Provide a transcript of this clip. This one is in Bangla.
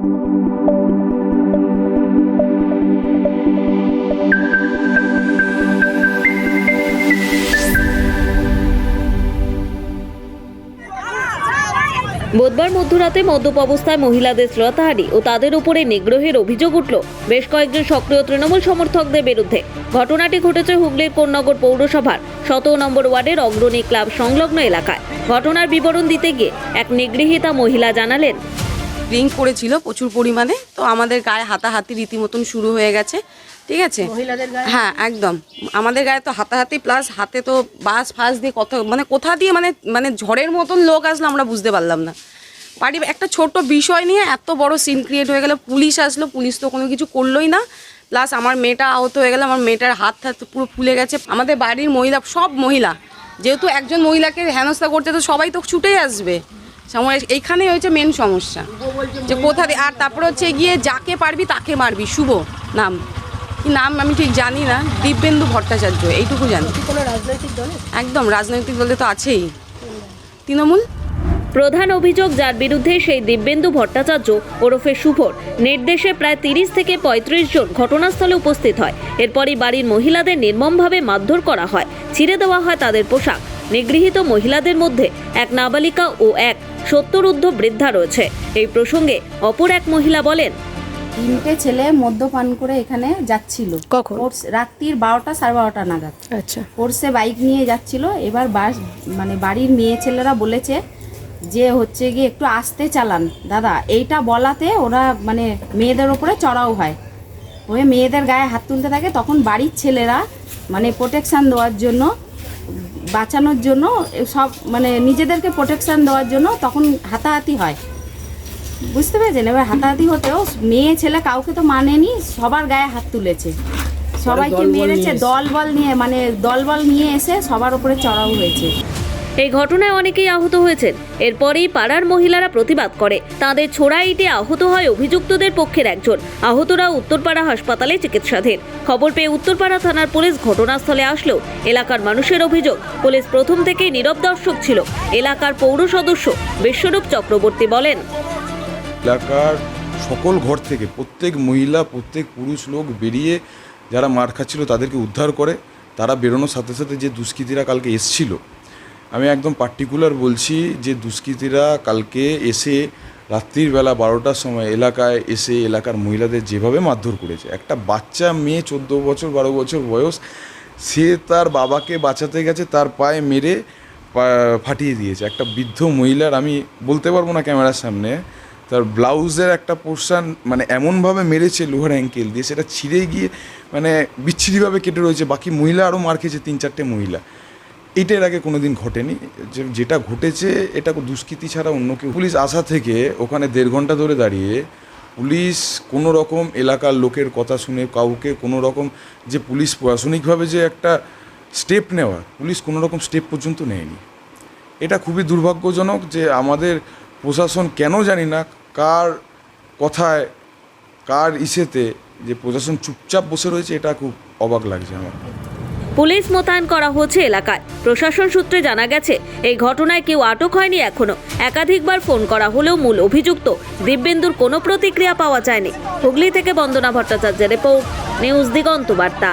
বুধবার মধ্যরাতে মদ্যপ অবস্থায় মহিলাদের শ্রোতাহারি ও তাদের উপরে নিগ্রহের অভিযোগ উঠল। বেশ কয়েকজন সক্রিয় তৃণমূল সমর্থকদের বিরুদ্ধে। ঘটনাটি ঘটেছে হুগলির কোন্নগর পৌরসভার শত নম্বর ওয়ার্ডের অগ্রণী ক্লাব সংলগ্ন এলাকায়। ঘটনার বিবরণ দিতে গিয়ে এক নিগৃহীতা মহিলা জানালেন ড্রিঙ্ক করেছিল প্রচুর পরিমাণে তো আমাদের গায়ে হাতাহাতি রীতিমতন শুরু হয়ে গেছে ঠিক আছে? হ্যাঁ একদম। আমাদের গায়ে তো হাতাহাতি প্লাস হাতে তো বাস ফাস দিয়ে কত মানে কোথা দিয়ে মানে মানে ঝড়ের মতন লোক আসলো আমরা বুঝতে পারলাম না। বাড়ি একটা ছোট বিষয় নিয়ে এত বড় সিন ক্রিয়েট হয়ে গেল পুলিশ আসলো পুলিশ তো কোনো কিছু করলোই না। প্লাস আমার মেয়েটা আহত হয়ে গেল আমার মেয়েটার হাত হাত পুরো ফুলে গেছে। আমাদের বাড়ির মহিলা সব মহিলা যেহেতু একজন মহিলাকে হেনস্থা করতে তো সবাই তো ছুটেই আসবে। সময় এইখানেই হয়েছে মেন সমস্যা। যে কোথা দিয়ে আর তারপরে হচ্ছে গিয়ে যাকে পারবি তাকে মারবি শুভ নাম। কি নাম আমি ঠিক জানি না দিব্যেন্দু ভট্টাচার্য এইটুকু জানি। একদম রাজনৈতিক দলে তো আছেই। তৃণমূল? প্রধান অভিযোগ যার বিরুদ্ধে সেই দিব্যেন্দু ভট্টাচার্য ওরফে শুভর নির্দেশে প্রায় তিরিশ থেকে পঁয়ত্রিশ জন ঘটনাস্থলে উপস্থিত হয়। এরপরই বাড়ির মহিলাদের নির্মমভাবে মারধর করা হয়। ছিঁড়ে দেওয়া হয় তাদের পোশাক। নিগৃহীত মহিলাদের মধ্যে এক নাবালিকা ও এক সত্তরুদ্ধ বৃদ্ধা রয়েছে। এই প্রসঙ্গে অপর এক মহিলা বলেন তিনটে ছেলে মদ্যপান করে এখানে যাচ্ছিল। কখন? রাত্রির বারোটা সাড়ে বারোটা নাগাদ। আচ্ছা। ফোর্সে বাইক নিয়ে যাচ্ছিল। এবার বাস মানে বাড়ির মেয়ে ছেলেরা বলেছে যে হচ্ছে গিয়ে একটু আস্তে চালান। দাদা এইটা বলাতে ওরা মানে মেয়েদের ওপরে চড়াও হয়। হয়ে মেয়েদের গায়ে হাত তুলতে থাকে তখন বাড়ির ছেলেরা মানে প্রোটেকশান দেওয়ার জন্য বাঁচানোর জন্য সব মানে নিজেদেরকে প্রোটেকশান দেওয়ার জন্য তখন হাতাহাতি হয়। বুঝতে পেরেছেন? এবার হাতাহাতি হতেও মেয়ে ছেলে কাউকে তো মানেনি সবার গায়ে হাত তুলেছে। সবাইকে মেরেছে দলবল নিয়ে মানে দলবল নিয়ে এসে সবার উপরে চড়াও হয়েছে। এই ঘটনায় অনেকেই আহত হয়েছেন। এরপরেই পাড়ার মহিলারা প্রতিবাদ করে। তাদের ছোড়া ইটে আহত হয় অভিযুক্তদের পক্ষের একজন। আহতরা উত্তরপাড়া হাসপাতালে চিকিৎসাধীন। খবর পেয়ে উত্তরপাড়া থানার পুলিশ ঘটনাস্থলে আসলেও এলাকার মানুষের অভিযোগ, পুলিশ প্রথম থেকেই নীরব দর্শক ছিল। এলাকার পৌর সদস্য বিশ্বরূপ চক্রবর্তী বলেন, এলাকার সকল ঘর থেকে প্রত্যেক মহিলা, প্রত্যেক পুরুষ লোক বেরিয়ে যারা মার খাচ্ছিল তাদেরকে উদ্ধার করে। তারা বেরোনোর সাথে সাথে যে দুষ্কৃতীরা কালকে এসছিল আমি একদম পার্টিকুলার বলছি যে দুষ্কৃতীরা কালকে এসে রাত্রির বেলা বারোটার সময় এলাকায় এসে এলাকার মহিলাদের যেভাবে মারধর করেছে, একটা বাচ্চা মেয়ে চোদ্দ বছর বারো বছর বয়স, সে তার বাবাকে বাঁচাতে গেছে, তার পায়ে মেরে ফাটিয়ে দিয়েছে। একটা বৃদ্ধ মহিলার আমি বলতে পারব না ক্যামেরার সামনে, তার ব্লাউজের একটা পোর্শন মানে এমনভাবে মেরেছে লোহার অ্যাঙ্কেল দিয়ে, সেটা ছিঁড়ে গিয়ে মানে বিচ্ছিরিভাবে কেটে রয়েছে। বাকি মহিলা আরও মার খেয়েছে, তিন চারটে মহিলা। এটা এর আগে কোনো দিন ঘটেনি যেটা ঘটেছে, এটা দুষ্কৃতি ছাড়া অন্য কেউ পুলিশ আসা থেকে ওখানে দেড় ঘণ্টা ধরে দাঁড়িয়ে পুলিশ কোনো রকম এলাকার লোকের কথা শুনে কাউকে কোনো রকম যে পুলিশ প্রশাসনিকভাবে যে একটা স্টেপ নেওয়া, পুলিশ কোনো রকম স্টেপ পর্যন্ত নেয়নি। এটা খুবই দুর্ভাগ্যজনক যে আমাদের প্রশাসন কেন জানি না কার কথায়, কার ইসেতে যে প্রশাসন চুপচাপ বসে রয়েছে, এটা খুব অবাক লাগছে আমার। পুলিশ মোতায়েন করা হচ্ছে এলাকায়। প্রশাসন সূত্রে জানা গেছে, এই ঘটনায় কেউ আটক হয়নি এখনও একাধিকবার ফোন করা হলেও মূল অভিযুক্ত দিব্যেন্দুর কোনো প্রতিক্রিয়া পাওয়া যায়নি। হুগলি থেকে বন্দনা ভট্টাচার্যের রিপোর্ট, নিউজ দিগন্ত বার্তা।